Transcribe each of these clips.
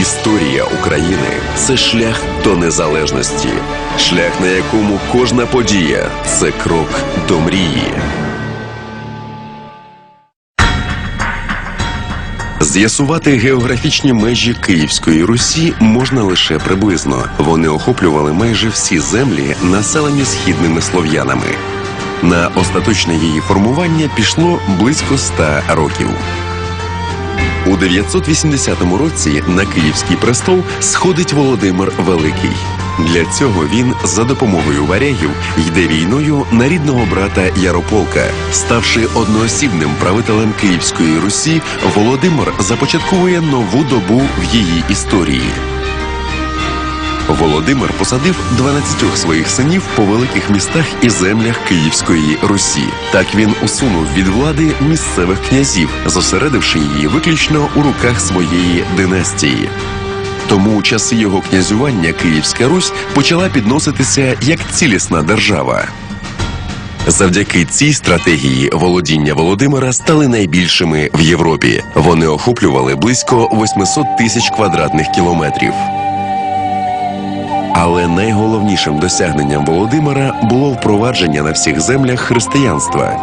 Історія України це шлях до незалежності, шлях, на якому кожна подія це крок до мрії. З'ясувати географічні межі Київської Русі можна лише приблизно. Вони охоплювали майже всі землі, населені східними слов'янами. На остаточне її формування пішло близько ста років. У 980 році на Київський престол сходить Володимир Великий. Для цього він за допомогою варягів йде війною на рідного брата Ярополка. Ставши одноосібним правителем Київської Русі, Володимир започатковує нову добу в її історії. Володимир посадив 12 своїх синів по великих містах і землях Київської Русі. Так він усунув від влади місцевих князів, зосередивши її виключно у руках своєї династії. Тому у часи його князювання Київська Русь почала підноситися як цілісна держава. Завдяки цій стратегії володіння Володимира стали найбільшими в Європі. Вони охоплювали близько 800 тисяч квадратних кілометрів. Але найголовнішим досягненням Володимира було впровадження на всіх землях християнства.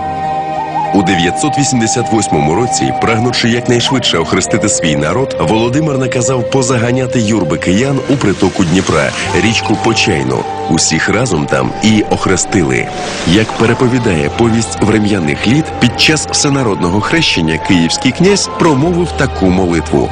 У 988 році, прагнучи якнайшвидше охрестити свій народ, Володимир наказав позаганяти юрби киян у притоку Дніпра, річку Почайну. Усіх разом там і охрестили. Як переповідає повість врем'яних літ, під час всенародного хрещення київський князь промовив таку молитву.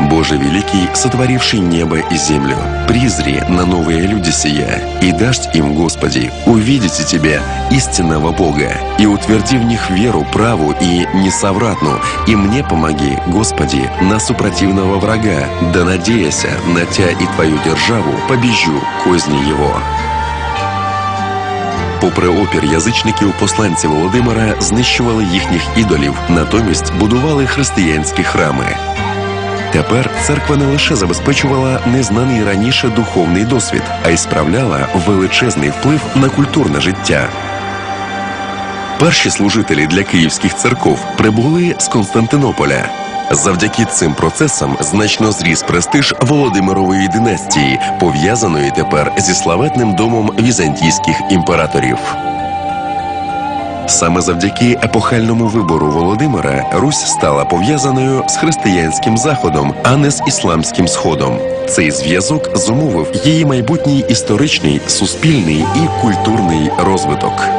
Боже великий, сотворивший небо и землю, призри на новые люди сия, и дашь им, Господи, увидите Тебя, истинного Бога, и утверди в них веру праву и несовратну, и мне помоги, Господи, на супротивного врага, да надеяся на Тя и Твою державу, побежу козни Его. Попри опір язичників, посланці Володимира знищували їхніх ідолів, натомість будували християнські храми. Тепер церква не лише забезпечувала незнаний раніше духовний досвід, а й справляла величезний вплив на культурне життя. Перші служителі для київських церков прибули з Константинополя. Завдяки цим процесам значно зріс престиж Володимирової династії, пов'язаної тепер зі славетним домом візантійських імператорів. Саме завдяки епохальному вибору Володимира Русь стала пов'язаною з християнським заходом, а не з ісламським сходом. Цей зв'язок зумовив її майбутній історичний, суспільний і культурний розвиток.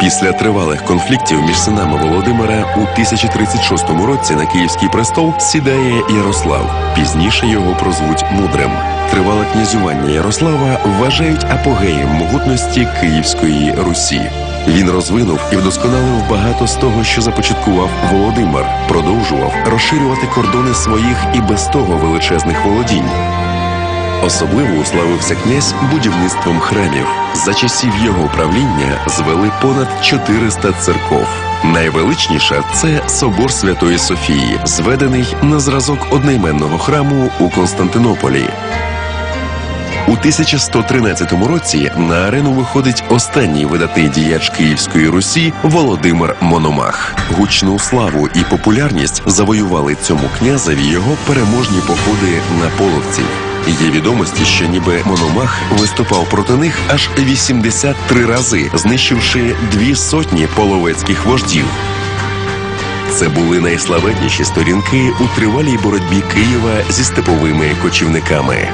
Після тривалих конфліктів між синами Володимира у 1036 році на Київський престол сідає Ярослав. Пізніше його прозвуть мудрим. Тривале князювання Ярослава вважають апогеєм могутності Київської Русі. Він розвинув і вдосконалив багато з того, що започаткував Володимир, продовжував розширювати кордони своїх і без того величезних володінь. Особливо уславився князь будівництвом храмів. За часів його правління звели понад 400 церков. Найвеличніша це собор Святої Софії, зведений на зразок одноіменного храму у Константинополі. У 1113 році на арену виходить останній видатний діяч Київської Русі Володимир Мономах. Гучну славу і популярність завоювали цьому князеві його переможні походи на половців. Є відомості, що ніби Мономах виступав проти них аж 83 рази, знищивши дві сотні половецьких вождів. Це були найславетніші сторінки у тривалій боротьбі Києва зі степовими кочівниками.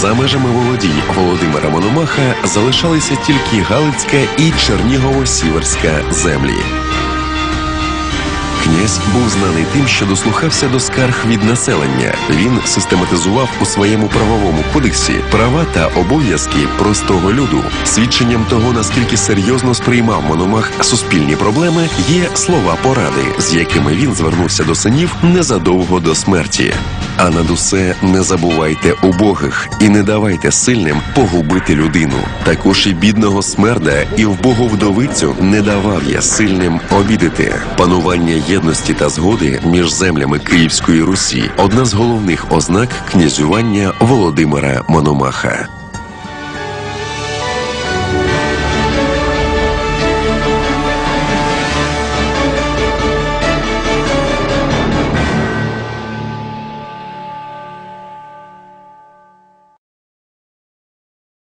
За межами володінь Володимира Мономаха залишалися тільки Галицька і Чернігово-Сіверська землі. Князь був знаний тим, що дослухався до скарг від населення. Він систематизував у своєму правовому кодексі права та обов'язки простого люду. Свідченням того, наскільки серйозно сприймав Мономах суспільні проблеми, є слова поради, з якими він звернувся до синів незадовго до смерті. А над усе не забувайте убогих і не давайте сильним погубити людину. Також і бідного смерда і вбогу вдовицю не давав я сильним обідати. Панування єдності та згоди між землями Київської Русі одна з головних ознак князювання Володимира Мономаха.